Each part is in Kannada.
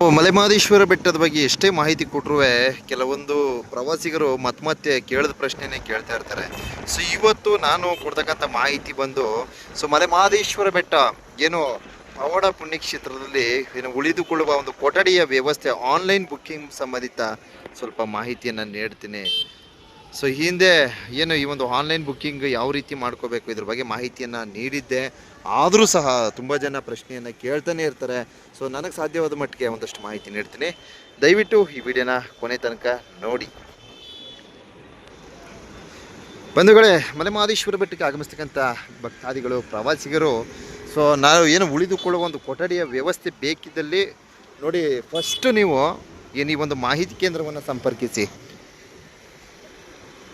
ಓ, ಮಲೆಮಹದೇಶ್ವರ ಬೆಟ್ಟದ ಬಗ್ಗೆ ಎಷ್ಟೇ ಮಾಹಿತಿ ಕೊಟ್ಟರು ಕೆಲವೊಂದು ಪ್ರವಾಸಿಗರು ಮತ್ತೆ ಕೇಳಿದ ಪ್ರಶ್ನೆನೇ ಕೇಳ್ತಾ ಇರ್ತಾರೆ. ಸೊ ಇವತ್ತು ನಾನು ಕೊಡ್ತಕ್ಕಂಥ ಮಾಹಿತಿ ಬಂದು ಸೊ ಮಲೆಮಹದೇಶ್ವರ ಬೆಟ್ಟ ಏನು ಪವಾಡ ಪುಣ್ಯಕ್ಷೇತ್ರದಲ್ಲಿ ಏನು ಉಳಿದುಕೊಳ್ಳುವ ಒಂದು ಕೊಠಡಿಯ ವ್ಯವಸ್ಥೆ ಆನ್ಲೈನ್ ಬುಕ್ಕಿಂಗ್ ಸಂಬಂಧಿತ ಸ್ವಲ್ಪ ಮಾಹಿತಿಯನ್ನು ನೀಡ್ತೀನಿ. ಸೊ ಹಿಂದೆ ಏನು ಈ ಒಂದು ಆನ್ಲೈನ್ ಬುಕ್ಕಿಂಗ್ ಯಾವ ರೀತಿ ಮಾಡ್ಕೋಬೇಕು ಇದ್ರ ಬಗ್ಗೆ ಮಾಹಿತಿಯನ್ನು ನೀಡಿದ್ದೆ. ಆದರೂ ಸಹ ತುಂಬ ಜನ ಪ್ರಶ್ನೆಯನ್ನು ಕೇಳ್ತಾನೆ ಇರ್ತಾರೆ. ಸೊ ನನಗೆ ಸಾಧ್ಯವಾದ ಮಟ್ಟಿಗೆ ಒಂದಷ್ಟು ಮಾಹಿತಿ ನೀಡ್ತೀನಿ. ದಯವಿಟ್ಟು ಈ ವಿಡಿಯೋನ ಕೊನೆ ತನಕ ನೋಡಿ. ಬಂಧುಗಳೇ, ಮಲೆಮಹದೇಶ್ವರ ಬೆಟ್ಟಕ್ಕೆ ಆಗಮಿಸ್ತಕ್ಕಂಥ ಭಕ್ತಾದಿಗಳು, ಪ್ರವಾಸಿಗರು ಸೊ ನಾವು ಏನು ಉಳಿದುಕೊಳ್ಳುವ ಒಂದು ಕೊಠಡಿಯ ವ್ಯವಸ್ಥೆ ಬೇಕಿದ್ದಲ್ಲಿ ನೋಡಿ ಫಸ್ಟು ನೀವು ಏನು ಈ ಒಂದು ಮಾಹಿತಿ ಕೇಂದ್ರವನ್ನು ಸಂಪರ್ಕಿಸಿ.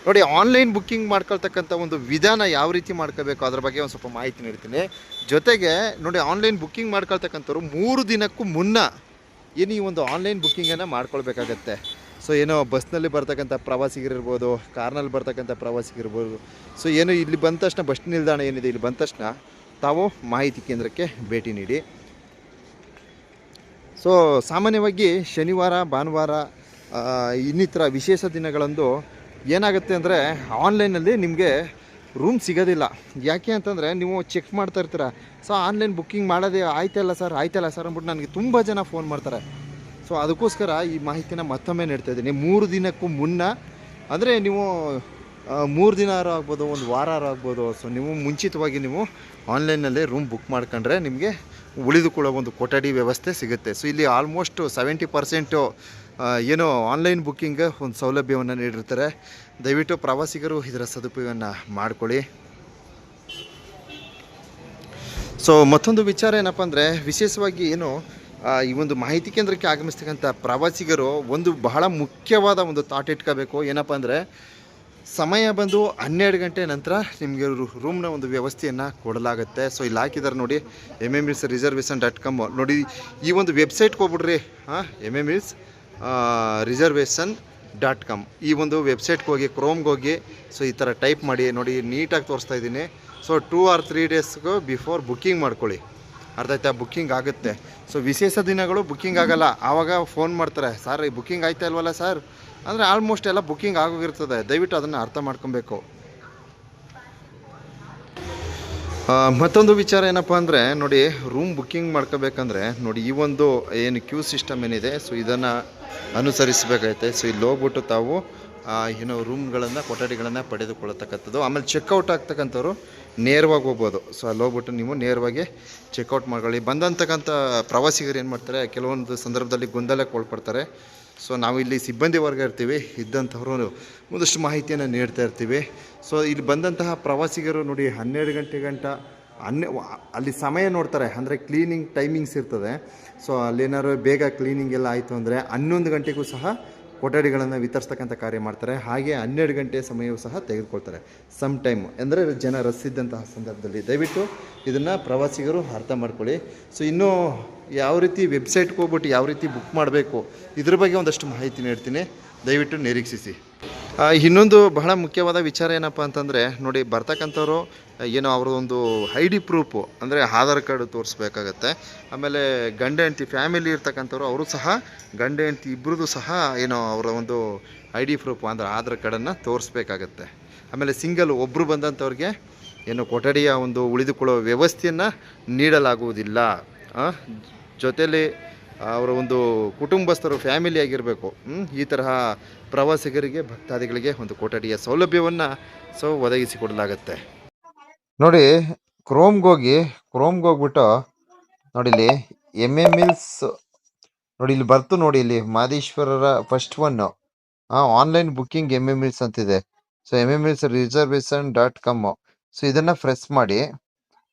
ನೋಡಿ ಆನ್ಲೈನ್ ಬುಕ್ಕಿಂಗ್ ಮಾಡ್ಕೊಳ್ತಕ್ಕಂಥ ಒಂದು ವಿಧಾನ ಯಾವ ರೀತಿ ಮಾಡ್ಕೋಬೇಕು? ಅದ್ರ ಬಗ್ಗೆ ಒಂದು ಸ್ವಲ್ಪ ಮಾಹಿತಿ ನೀಡ್ತೀನಿ. ಜೊತೆಗೆ ನೋಡಿ ಆನ್ಲೈನ್ ಬುಕ್ಕಿಂಗ್ ಮಾಡ್ಕೊಳ್ತಕ್ಕಂಥವ್ರು ಮೂರು ದಿನಕ್ಕೂ ಮುನ್ನ ಏನು ಈ ಒಂದು ಆನ್ಲೈನ್ ಬುಕ್ಕಿಂಗನ್ನು ಮಾಡ್ಕೊಳ್ಬೇಕಾಗತ್ತೆ. ಸೊ ಏನೋ ಬಸ್ನಲ್ಲಿ ಬರ್ತಕ್ಕಂಥ ಪ್ರವಾಸಿಗರಿರ್ಬೋದು ಕಾರ್ನಲ್ಲಿ ಬರ್ತಕ್ಕಂಥ ಪ್ರವಾಸಿಗಿರ್ಬೋದು ಸೊ ಏನು ಇಲ್ಲಿ ಬಂದ ತಕ್ಷಣ ಬಸ್ ನಿಲ್ದಾಣ ಏನಿದೆ, ಇಲ್ಲಿ ಬಂದ ತಕ್ಷಣ ತಾವು ಮಾಹಿತಿ ಕೇಂದ್ರಕ್ಕೆ ಭೇಟಿ ನೀಡಿ. ಸೊ ಸಾಮಾನ್ಯವಾಗಿ ಶನಿವಾರ, ಭಾನುವಾರ ಇನ್ನಿತರ ವಿಶೇಷ ದಿನಗಳಂದು ಏನಾಗುತ್ತೆ ಅಂದರೆ ಆನ್ಲೈನಲ್ಲಿ ನಿಮಗೆ ರೂಮ್ ಸಿಗೋದಿಲ್ಲ. ಯಾಕೆ ಅಂತಂದರೆ ನೀವು ಚೆಕ್ ಮಾಡ್ತಾ ಇರ್ತೀರ. ಸೊ ಆನ್ಲೈನ್ ಬುಕ್ಕಿಂಗ್ ಮಾಡೋದೇ ಆಯ್ತಲ್ಲ ಸರ್ ಆಯ್ತಲ್ಲ ಸರ್ ಅಂದ್ಬಿಟ್ಟು ನನಗೆ ತುಂಬ ಜನ ಫೋನ್ ಮಾಡ್ತಾರೆ. ಸೊ ಅದಕ್ಕೋಸ್ಕರ ಈ ಮಾಹಿತಿನ ಮತ್ತೊಮ್ಮೆ ನೀಡ್ತಾ ಇದ್ದೀನಿ. ಮೂರು ದಿನಕ್ಕೂ ಮುನ್ನ, ಅಂದರೆ ನೀವು ಮೂರು ದಿನ ಆಗ್ಬೋದು, ಒಂದು ವಾರ ಆಗ್ಬೋದು. ಸೊ ನೀವು ಮುಂಚಿತವಾಗಿ ನೀವು ಆನ್ಲೈನಲ್ಲಿ ರೂಮ್ ಬುಕ್ ಮಾಡ್ಕೊಂಡ್ರೆ ನಿಮಗೆ ಉಳಿದುಕೊಳ್ಳೋ ಒಂದು ಕೊಠಡಿ ವ್ಯವಸ್ಥೆ ಸಿಗುತ್ತೆ. ಸೊ ಇಲ್ಲಿ ಆಲ್ಮೋಸ್ಟ್ ಸೆವೆಂಟಿ ಪರ್ಸೆಂಟು ಏನು ಆನ್ಲೈನ್ ಬುಕ್ಕಿಂಗ್ ಒಂದು ಸೌಲಭ್ಯವನ್ನು ನೀಡಿರ್ತಾರೆ. ದಯವಿಟ್ಟು ಪ್ರವಾಸಿಗರು ಇದರ ಸದುಪಯೋಗವನ್ನು ಮಾಡ್ಕೊಳ್ಳಿ. ಸೊ ಮತ್ತೊಂದು ವಿಚಾರ ಏನಪ್ಪ ಅಂದರೆ, ವಿಶೇಷವಾಗಿ ಏನು ಈ ಒಂದು ಮಾಹಿತಿ ಕೇಂದ್ರಕ್ಕೆ ಆಗಮಿಸ್ತಕ್ಕಂಥ ಪ್ರವಾಸಿಗರು ಒಂದು ಬಹಳ ಮುಖ್ಯವಾದ ಒಂದು ಥಾಟ್ ಇಟ್ಕೋಬೇಕು. ಏನಪ್ಪ ಅಂದರೆ, ಸಮಯ ಬಂದು ಹನ್ನೆರಡು ಗಂಟೆ ನಂತರ ನಿಮಗೆ ರೂಮ್ನ ಒಂದು ವ್ಯವಸ್ಥೆಯನ್ನು ಕೊಡಲಾಗುತ್ತೆ. ಸೊ ಇಲ್ಲಿ ಹಾಕಿದ್ದಾರೆ ನೋಡಿ M M hills reservation dot com ನೋಡಿ, ಈ ಒಂದು ವೆಬ್ಸೈಟ್ಗೆ ಹೋಗ್ಬಿಡ್ರಿ. ಹಾಂ M M hills reservation dot com ಈ ಒಂದು ವೆಬ್ಸೈಟ್ಗೆ ಹೋಗಿ ಕ್ರೋಮ್ಗೆ ಹೋಗಿ ಸೊ ಈ ಥರ ಟೈಪ್ ಮಾಡಿ, ನೋಡಿ ನೀಟಾಗಿ ತೋರಿಸ್ತಾ ಇದ್ದೀನಿ. ಸೊ ಟೂ ಆರ್ ತ್ರೀ ಡೇಸ್ಗೂ ಬಿಫೋರ್ ಬುಕ್ಕಿಂಗ್ ಮಾಡ್ಕೊಳ್ಳಿ. ಅರ್ಧ ಆಯ್ತಾ ಬುಕ್ಕಿಂಗ್ ಆಗುತ್ತೆ. ಸೊ ವಿಶೇಷ ದಿನಗಳು ಬುಕ್ಕಿಂಗ್ ಆಗೋಲ್ಲ. ಆವಾಗ ಫೋನ್ ಮಾಡ್ತಾರೆ ಸರ್ ಈ ಬುಕ್ಕಿಂಗ್ ಆಯ್ತಾ ಇಲ್ವಲ್ಲ ಸರ್ ಅಂದರೆ ಆಲ್ಮೋಸ್ಟ್ ಎಲ್ಲ ಬುಕ್ಕಿಂಗ್ ಆಗೋಗಿರ್ತದೆ. ದಯವಿಟ್ಟು ಅದನ್ನು ಅರ್ಥ ಮಾಡ್ಕೊಬೇಕು. ಮತ್ತೊಂದು ವಿಚಾರ ಏನಪ್ಪ ಅಂದರೆ, ನೋಡಿ ರೂಮ್ ಬುಕ್ಕಿಂಗ್ ಮಾಡ್ಕೋಬೇಕಂದ್ರೆ, ನೋಡಿ, ಈ ಒಂದು ಏನು ಕ್ಯೂ ಸಿಸ್ಟಮ್ ಏನಿದೆ ಸೊ ಇದನ್ನು ಅನುಸರಿಸಬೇಕಾಗೈತೆ ಸೊ ಇಲ್ಲಿ ಹೋಗ್ಬಿಟ್ಟು ತಾವು ಏನು ರೂಮ್ಗಳನ್ನು ಕೊಠಡಿಗಳನ್ನು ಪಡೆದುಕೊಳ್ಳತಕ್ಕಂಥದ್ದು. ಆಮೇಲೆ ಚೆಕ್ಔಟ್ ಆಗ್ತಕ್ಕಂಥವ್ರು ನೇರವಾಗಿ ಹೋಗ್ಬೋದು. ಸೊ ಅಲ್ಲಿ ಹೋಗ್ಬಿಟ್ಟು ನೀವು ನೇರವಾಗಿ ಚೆಕ್ಔಟ್ ಮಾಡ್ಕೊಳ್ಳಿ. ಬಂದಂತಕ್ಕಂಥ ಪ್ರವಾಸಿಗರು ಏನು ಮಾಡ್ತಾರೆ, ಕೆಲವೊಂದು ಸಂದರ್ಭದಲ್ಲಿ ಗೊಂದಲಕ್ಕೆ ಒಳಪಡ್ತಾರೆ. ಸೊ ನಾವು ಇಲ್ಲಿ ಸಿಬ್ಬಂದಿ ವರ್ಗ ಇರ್ತೀವಿ, ಇದ್ದಂಥವ್ರು ಒಂದಷ್ಟು ಮಾಹಿತಿಯನ್ನು ನೀಡ್ತಾ ಇರ್ತೀವಿ. ಸೊ ಇಲ್ಲಿ ಬಂದಂತಹ ಪ್ರವಾಸಿಗರು ನೋಡಿ ಹನ್ನೆರಡು ಗಂಟೆ ಗಂಟ ಹನ್ನೆ ವ- ಅಲ್ಲಿ ಸಮಯ ನೋಡ್ತಾರೆ, ಅಂದರೆ ಕ್ಲೀನಿಂಗ್ ಟೈಮಿಂಗ್ಸ್ ಇರ್ತದೆ. ಸೊ ಅಲ್ಲೇನಾದ್ರು ಬೇಗ ಕ್ಲೀನಿಂಗ್ ಎಲ್ಲ ಆಯಿತು ಅಂದರೆ ಹನ್ನೊಂದು ಗಂಟೆಗೂ ಸಹ ಕೊಠಡಿಗಳನ್ನು ವಿತರಿಸ್ತಕ್ಕಂಥ ಕಾರ್ಯ ಮಾಡ್ತಾರೆ. ಹಾಗೆ ಹನ್ನೆರಡು ಗಂಟೆ ಸಮಯವೂ ಸಹ ತೆಗೆದುಕೊಳ್ತಾರೆ. ಸಮ್ ಟೈಮ್ ಅಂದರೆ ಜನ ರಸ್ಸಿದ್ದಂತಹ ಸಂದರ್ಭದಲ್ಲಿ. ದಯವಿಟ್ಟು ಇದನ್ನು ಪ್ರವಾಸಿಗರು ಅರ್ಥ ಮಾಡ್ಕೊಳ್ಳಿ. ಸೊ ಇನ್ನೂ ಯಾವ ರೀತಿ ವೆಬ್ಸೈಟ್ಗೆ ಹೋಗ್ಬಿಟ್ಟು ಯಾವ ರೀತಿ ಬುಕ್ ಮಾಡಬೇಕು, ಇದ್ರ ಬಗ್ಗೆ ಒಂದಷ್ಟು ಮಾಹಿತಿ ನೀಡ್ತೀನಿ. ದಯವಿಟ್ಟು ನಿರೀಕ್ಷಿಸಿ. ಇನ್ನೊಂದು ಬಹಳ ಮುಖ್ಯವಾದ ವಿಚಾರ ಏನಪ್ಪ ಅಂತಂದರೆ, ನೋಡಿ ಬರ್ತಕ್ಕಂಥವ್ರು ಏನೋ ಅವ್ರದ್ದೊಂದು ಐ ಡಿ ಪ್ರೂಫು, ಅಂದರೆ ಆಧಾರ್ ಕಾರ್ಡ್ ತೋರಿಸ್ಬೇಕಾಗತ್ತೆ. ಆಮೇಲೆ ಗಂಡ, ಹೆಂಡತಿ, ಫ್ಯಾಮಿಲಿ ಇರ್ತಕ್ಕಂಥವ್ರು, ಅವರು ಸಹ ಗಂಡ, ಹೆಂಡತಿ ಇಬ್ಬರದ್ದು ಸಹ ಏನೋ ಅವರ ಒಂದು ಐ ಡಿ ಪ್ರೂಫ್, ಅಂದರೆ ಆಧಾರ್ ಕಾರ್ಡನ್ನು ತೋರಿಸ್ಬೇಕಾಗತ್ತೆ. ಆಮೇಲೆ ಸಿಂಗಲ್ ಒಬ್ಬರು ಬಂದಂಥವ್ರಿಗೆ ಏನು ಕೊಠಡಿಯ ಒಂದು ಉಳಿದುಕೊಳ್ಳುವ ವ್ಯವಸ್ಥೆಯನ್ನು ನೀಡಲಾಗುವುದಿಲ್ಲ. ಜೊತೆಲಿ ಅವರ ಒಂದು ಕುಟುಂಬಸ್ಥರು ಫ್ಯಾಮಿಲಿ ಆಗಿರಬೇಕು. ಈ ತರಹ ಪ್ರವಾಸಿಗರಿಗೆ, ಭಕ್ತಾದಿಗಳಿಗೆ ಒಂದು ಕೊಠಡಿಯ ಸೌಲಭ್ಯವನ್ನು ಸೊ ಒದಗಿಸಿಕೊಡಲಾಗತ್ತೆ ನೋಡಿ ಕ್ರೋಮ್ಗೋಗಿ ಕ್ರೋಮ್ಗೆ ಹೋಗ್ಬಿಟ್ಟು ನೋಡಿ ಇಲ್ಲಿ ಎಂ ಎಂ ಮಿಲ್ಸ್ ನೋಡಿ ಇಲ್ಲಿ ಬರ್ತು ನೋಡಿ ಇಲ್ಲಿ ಮಾದೇಶ್ವರರ first one online booking M M hills ಅಂತಿದೆ. So M M hills reservation dot com so ಇದನ್ನು ಪ್ರೆಸ್ ಮಾಡಿ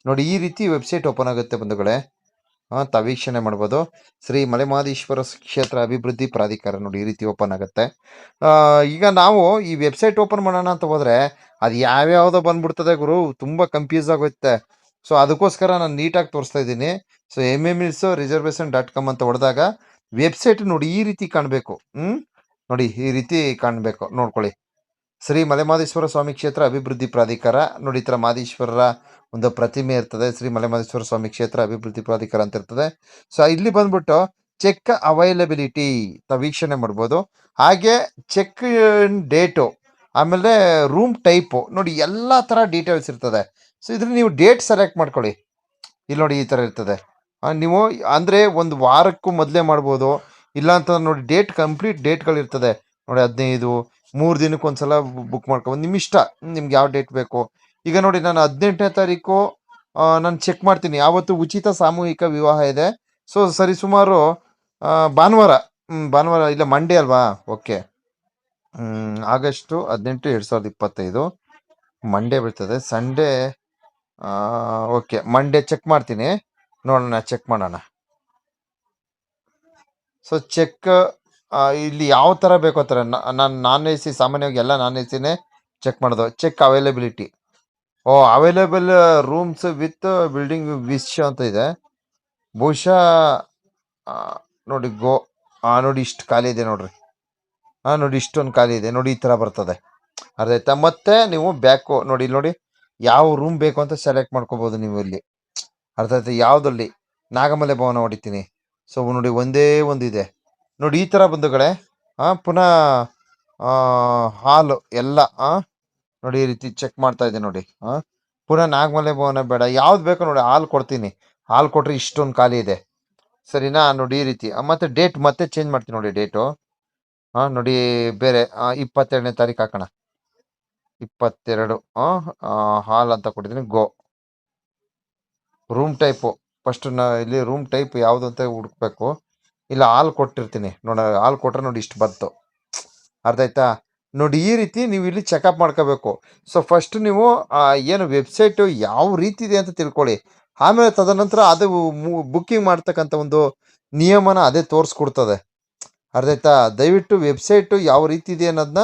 ನೋಡಿ ಈ ರೀತಿ ವೆಬ್ಸೈಟ್ ಓಪನ್ ಆಗುತ್ತೆ ಬಂಧುಗಳೇ. ತಾವು ವೀಕ್ಷಣೆ ಮಾಡ್ಬೋದು. ಶ್ರೀ ಮಲೆಮಹದೇಶ್ವರ ಕ್ಷೇತ್ರ ಅಭಿವೃದ್ಧಿ ಪ್ರಾಧಿಕಾರ ನೋಡಿ ಈ ರೀತಿ ಓಪನ್ ಆಗುತ್ತೆ. ಈಗ ನಾವು ಈ ವೆಬ್ಸೈಟ್ ಓಪನ್ ಮಾಡೋಣ ಅಂತ ಹೋದರೆ ಅದು ಯಾವ್ಯಾವುದೋ ಬಂದ್ಬಿಡ್ತದೆ ಗುರು, ತುಂಬ ಕನ್ಫ್ಯೂಸ್ ಆಗುತ್ತೆ ಸೊ ಅದಕ್ಕೋಸ್ಕರ ನಾನು ನೀಟಾಗಿ ತೋರಿಸ್ತಾ ಇದ್ದೀನಿ. So M M hills reservation dot com ಅಂತ ಹೊಡೆದಾಗ ವೆಬ್ಸೈಟ್ ನೋಡಿ ಈ ರೀತಿ ಕಾಣಬೇಕು. ಹ್ಞೂ ನೋಡಿ ಈ ರೀತಿ ಕಾಣಬೇಕು. ನೋಡ್ಕೊಳ್ಳಿ. ಶ್ರೀ ಮಲೆಮಹದೇಶ್ವರ ಸ್ವಾಮಿ ಕ್ಷೇತ್ರ ಅಭಿವೃದ್ಧಿ ಪ್ರಾಧಿಕಾರ, ನೋಡಿ ಈ ಥರ ಮಹದೇಶ್ವರರ ಒಂದು ಪ್ರತಿಮೆ ಇರ್ತದೆ. ಶ್ರೀ ಮಲೆಮಹದೇಶ್ವರ ಸ್ವಾಮಿ ಕ್ಷೇತ್ರ ಅಭಿವೃದ್ಧಿ ಪ್ರಾಧಿಕಾರ ಅಂತ ಇರ್ತದೆ. ಸೊ ಇಲ್ಲಿ ಬಂದ್ಬಿಟ್ಟು ಚೆಕ್ ಅವೈಲಬಿಲಿಟಿ ತ ವೀಕ್ಷಣೆ ಮಾಡ್ಬೋದು. ಹಾಗೆ ಚೆಕ್ ಡೇಟು ಆಮೇಲೆ ರೂಮ್ ಟೈಪು ನೋಡಿ ಎಲ್ಲ ಥರ ಡೀಟೇಲ್ಸ್ ಇರ್ತದೆ. ಸೊ ಇದ್ರಲ್ಲಿ ನೀವು ಡೇಟ್ ಸೆಲೆಕ್ಟ್ ಮಾಡ್ಕೊಳ್ಳಿ. ಇಲ್ಲಿ ನೋಡಿ ಈ ಥರ ಇರ್ತದೆ. ನೀವು ಅಂದರೆ ಒಂದು ವಾರಕ್ಕೂ ಮೊದಲೇ ಮಾಡ್ಬೋದು. ಇಲ್ಲ ಅಂತಂದ್ರೆ ನೋಡಿ ಡೇಟ್ ಕಂಪ್ಲೀಟ್ ಡೇಟ್ಗಳಿರ್ತದೆ ನೋಡಿ ಹದಿನೈದು, ಮೂರು ದಿನಕ್ಕೆ ಬುಕ್ ಮಾಡ್ಕೊಂಡು ನಿಮ್ಮ ಇಷ್ಟ ನಿಮ್ಗೆ ಯಾವ ಡೇಟ್ ಬೇಕು. ಈಗ ನೋಡಿ, ನಾನು ಹದಿನೆಂಟನೇ ತಾರೀಕು ನಾನು ಚೆಕ್ ಮಾಡ್ತೀನಿ. ಯಾವತ್ತು ಉಚಿತ ಸಾಮೂಹಿಕ ವಿವಾಹ ಇದೆ. ಸೊ ಸರಿ, ಸುಮಾರು ಭಾನುವಾರ. ಭಾನುವಾರ ಇಲ್ಲ ಮಂಡೇ ಅಲ್ವಾ? ಓಕೆ ಆಗಸ್ಟು ಹದಿನೆಂಟು ಎರಡು ಸಾವಿರದ ಇಪ್ಪತ್ತೈದು. ಮಂಡೇ ಬೀಳ್ತದೆ ಸಂಡೇ ಓಕೆ ಮಂಡೇ ಚೆಕ್ ಮಾಡ್ತೀನಿ. ನೋಡೋಣ ಚೆಕ್ ಮಾಡೋಣ. ಸೊ ಚೆಕ್ ಇಲ್ಲಿ ಯಾವ ಥರ ಬೇಕು ಆ ಥರ ನಾನು ನಾನ್ ಎ ಸಿ, ಸಾಮಾನ್ಯವಾಗಿ ಎಲ್ಲ ನಾನ್ ಎ ಸಿನೇ ಚೆಕ್ ಮಾಡೋದು. Check availability of available rooms with building wise ಅಂತ ಇದೆ. ಬಹುಶಃ ನೋಡಿ, ಗೋ ಹಾಂ ನೋಡಿ, ಇಷ್ಟು ಖಾಲಿ ಇದೆ ನೋಡ್ರಿ. ಹಾಂ ನೋಡಿ, ಇಷ್ಟೊಂದು ಖಾಲಿ ಇದೆ. ನೋಡಿ, ಈ ಥರ ಬರ್ತದೆ. ಅರ್ಧ ಮತ್ತೆ ನೀವು ಬ್ಯಾಕು ನೋಡಿ ನೋಡಿ, ಯಾವ ರೂಮ್ ಬೇಕು ಅಂತ ಸೆಲೆಕ್ಟ್ ಮಾಡ್ಕೋಬೋದು ನೀವು ಇಲ್ಲಿ. ಅರ್ಧ ಆಯ್ತಾ? ಯಾವುದಲ್ಲಿ ನಾಗಮಲೆ ಭವನ ಹೊಡಿತೀನಿ. ಸೊ ನೋಡಿ, ಒಂದೇ ಒಂದು ಇದೆ. ನೋಡಿ, ಈ ಥರ ಬಂಧುಗಳೇ ಹಾಂ ಪುನಃ ಹಾಲು ಎಲ್ಲ ಹಾಂ ನೋಡಿ, ಈ ರೀತಿ ಚೆಕ್ ಮಾಡ್ತಾ ಇದೆ ನೋಡಿ. ಹಾಂ ಪುನಃ ನಾಗಮಲೆ ಭವನ ಬೇಡ. ಯಾವ್ದು ಬೇಕೋ ನೋಡಿ, ಹಾಲು ಕೊಡ್ತೀನಿ. ಹಾಲು ಕೊಟ್ಟರೆ ಇಷ್ಟೊಂದು ಖಾಲಿ ಇದೆ. ಸರಿನಾ? ನೋಡಿ, ಈ ರೀತಿ. ಮತ್ತೆ ಡೇಟ್ ಮತ್ತೆ ಚೇಂಜ್ ಮಾಡ್ತೀನಿ ನೋಡಿ ಡೇಟು ಹಾಂ ನೋಡಿ, ಬೇರೆ ಇಪ್ಪತ್ತೆರಡನೇ ತಾರೀಕು ಹಾಕೋಣ. ಇಪ್ಪತ್ತೆರಡು. ಹಾಲ್ ಅಂತ ಕೊಟ್ಟಿದ್ದೀನಿ. ಗೋ. ರೂಮ್ ಟೈಪು ಫಸ್ಟ್ ನಾ, ಇಲ್ಲಿ ರೂಮ್ ಟೈಪ್ ಯಾವುದು ಅಂತ ಹುಡುಕ್ಬೇಕು. ಇಲ್ಲ, ಹಾಲು ಕೊಟ್ಟಿರ್ತೀನಿ. ನೋಡ, ಹಾಲು ಕೊಟ್ರೆ ನೋಡಿ ಇಷ್ಟು ಬಂತು. ಅರ್ಧ ಆಯ್ತಾ? ನೋಡಿ, ಈ ರೀತಿ ನೀವು ಇಲ್ಲಿ ಚೆಕಪ್ ಮಾಡ್ಕೋಬೇಕು. ಸೊ ಫಸ್ಟ್ ನೀವು ಏನು ವೆಬ್ಸೈಟು ಯಾವ ರೀತಿ ಇದೆ ಅಂತ ತಿಳ್ಕೊಳ್ಳಿ. ಆಮೇಲೆ ತದನಂತರ ಅದು ಬುಕ್ಕಿಂಗ್ ಮಾಡ್ತಕ್ಕಂಥ ಒಂದು ನಿಯಮನ ಅದೇ ತೋರಿಸ್ಕೊಡ್ತದೆ. ಅರ್ಧಾಯ್ತಾ ದಯವಿಟ್ಟು ವೆಬ್ಸೈಟು ಯಾವ ರೀತಿ ಇದೆ ಅನ್ನೋದನ್ನ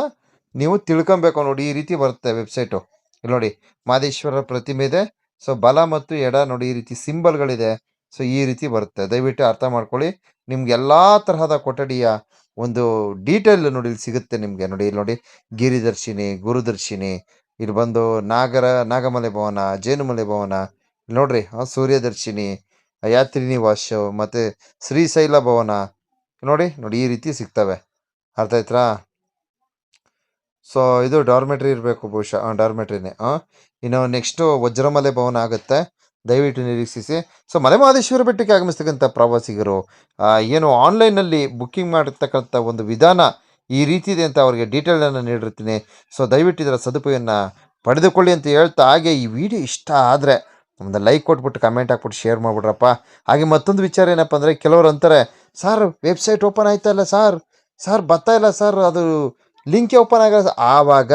ನೀವು ತಿಳ್ಕೊಬೇಕು ನೋಡಿ, ಈ ರೀತಿ ಬರುತ್ತೆ ವೆಬ್ಸೈಟು ಇಲ್ಲಿ ನೋಡಿ, ಮಾದೇಶ್ವರ ಪ್ರತಿಮೆ ಇದೆ. ಸೊ ಬಲ ಮತ್ತು ಎಡ ನೋಡಿ, ಈ ರೀತಿ ಸಿಂಬಲ್ಗಳಿದೆ ಸೊ ಈ ರೀತಿ ಬರುತ್ತೆ. ದಯವಿಟ್ಟು ಅರ್ಥ ಮಾಡ್ಕೊಳ್ಳಿ. ನಿಮ್ಗೆ ಎಲ್ಲ ತರಹದ ಕೊಠಡಿಯ ಒಂದು ಡೀಟೇಲ್ ನೋಡಿ ಇಲ್ಲಿ ಸಿಗುತ್ತೆ ನಿಮಗೆ. ನೋಡಿ ಇಲ್ಲಿ ನೋಡಿ, ಗಿರಿದರ್ಶಿನಿ, ಗುರುದರ್ಶಿನಿ, ಇಲ್ಲಿ ಬಂದು ನಾಗರ, ನಾಗಮಲೆ ಭವನ, ಜೇನುಮಲೆ ಭವನ ನೋಡ್ರಿ ಸೂರ್ಯದರ್ಶಿನಿ ಯಾತ್ರಿನಿ ನಿವಾಸ ಮತ್ತೆ ಶ್ರೀಶೈಲ ಭವನ, ನೋಡಿ ನೋಡಿ ಈ ರೀತಿ ಸಿಗ್ತವೆ. ಅರ್ಥ ಆಯ್ತಾ ಸೊ ಇದು ಡಾರ್ಮೆಟ್ರಿ ಇರಬೇಕು ಬಹುಶಃ. ಡಾರ್ಮೆಟ್ರಿನೇ ಇನ್ನು ನೆಕ್ಸ್ಟು ವಜ್ರಮಲೆ ಭವನ ಆಗುತ್ತೆ. ದಯವಿಟ್ಟು ನಿರೀಕ್ಷಿಸಿ. ಸೊ ಮಲೆಮಹದೇಶ್ವರ ಬೆಟ್ಟಕ್ಕೆ ಆಗಮಿಸ್ತಕ್ಕಂಥ ಪ್ರವಾಸಿಗರು ಏನು ಆನ್ಲೈನಲ್ಲಿ ಬುಕ್ಕಿಂಗ್ ಮಾಡಿರ್ತಕ್ಕಂಥ ಒಂದು ವಿಧಾನ ಈ ರೀತಿ ಇದೆ ಅಂತ ಅವರಿಗೆ ಡೀಟೇಲನ್ನು ನೀಡಿರ್ತೀನಿ. ಸೊ ದಯವಿಟ್ಟು ಇದರ ಸದುಪಯೋಗನ ಪಡೆದುಕೊಳ್ಳಿ ಅಂತ ಹೇಳ್ತಾ, ಹಾಗೆ ಈ ವಿಡಿಯೋ ಇಷ್ಟ ಆದರೆ ಒಂದು ಲೈಕ್ ಕೊಟ್ಬಿಟ್ಟು ಕಮೆಂಟ್ ಹಾಕ್ಬಿಟ್ಟು ಶೇರ್ ಮಾಡಿಬಿಡ್ರಪ್ಪ. ಹಾಗೆ ಮತ್ತೊಂದು ವಿಚಾರ ಏನಪ್ಪ ಅಂದರೆ, ಕೆಲವರು ಅಂತಾರೆ ಸರ್ ವೆಬ್ಸೈಟ್ ಓಪನ್ ಆಯ್ತಾ ಇಲ್ಲ ಸರ್ ಸರ್ ಬರ್ತಾ ಇಲ್ಲ ಸರ್ ಅದು ಲಿಂಕೇ ಓಪನ್ ಆಗಲ್ಲ ಆವಾಗ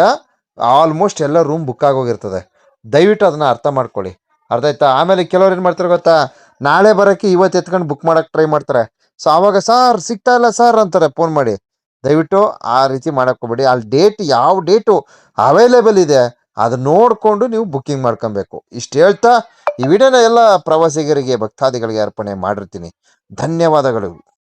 ಆಲ್ಮೋಸ್ಟ್ ಎಲ್ಲ ರೂಮ್ ಬುಕ್ ಆಗೋಗಿರ್ತದೆ. ದಯವಿಟ್ಟು ಅದನ್ನು ಅರ್ಥ ಮಾಡ್ಕೊಳ್ಳಿ. ಅರ್ಥ ಆಯ್ತಾ ಆಮೇಲೆ ಕೆಲವ್ರು ಏನು ಮಾಡ್ತಾರೆ ಗೊತ್ತಾ? ನಾಳೆ ಬರೋಕ್ಕೆ ಇವತ್ತು ಎತ್ಕೊಂಡು ಬುಕ್ ಮಾಡೋಕೆ ಟ್ರೈ ಮಾಡ್ತಾರೆ. ಸೊ ಆವಾಗ ಸರ್, ಸಿಗ್ತಾ ಇಲ್ಲ ಸರ್ ಅಂತಾರೆ ಫೋನ್ ಮಾಡಿ. ದಯವಿಟ್ಟು ಆ ರೀತಿ ಹೋಗ್ಬೇಡಿ. ಅಲ್ಲಿ ಡೇಟ್ ಯಾವ ಡೇಟು ಅವೈಲೇಬಲ್ ಇದೆ ಅದು ನೋಡಿಕೊಂಡು ನೀವು ಬುಕ್ಕಿಂಗ್ ಮಾಡ್ಕೊಬೇಕು. ಇಷ್ಟು ಹೇಳ್ತಾ ಈ ವಿಡಿಯೋನ ಎಲ್ಲ ಪ್ರವಾಸಿಗರಿಗೆ, ಭಕ್ತಾದಿಗಳಿಗೆ ಅರ್ಪಣೆ ಮಾಡಿರ್ತೀನಿ. ಧನ್ಯವಾದಗಳು.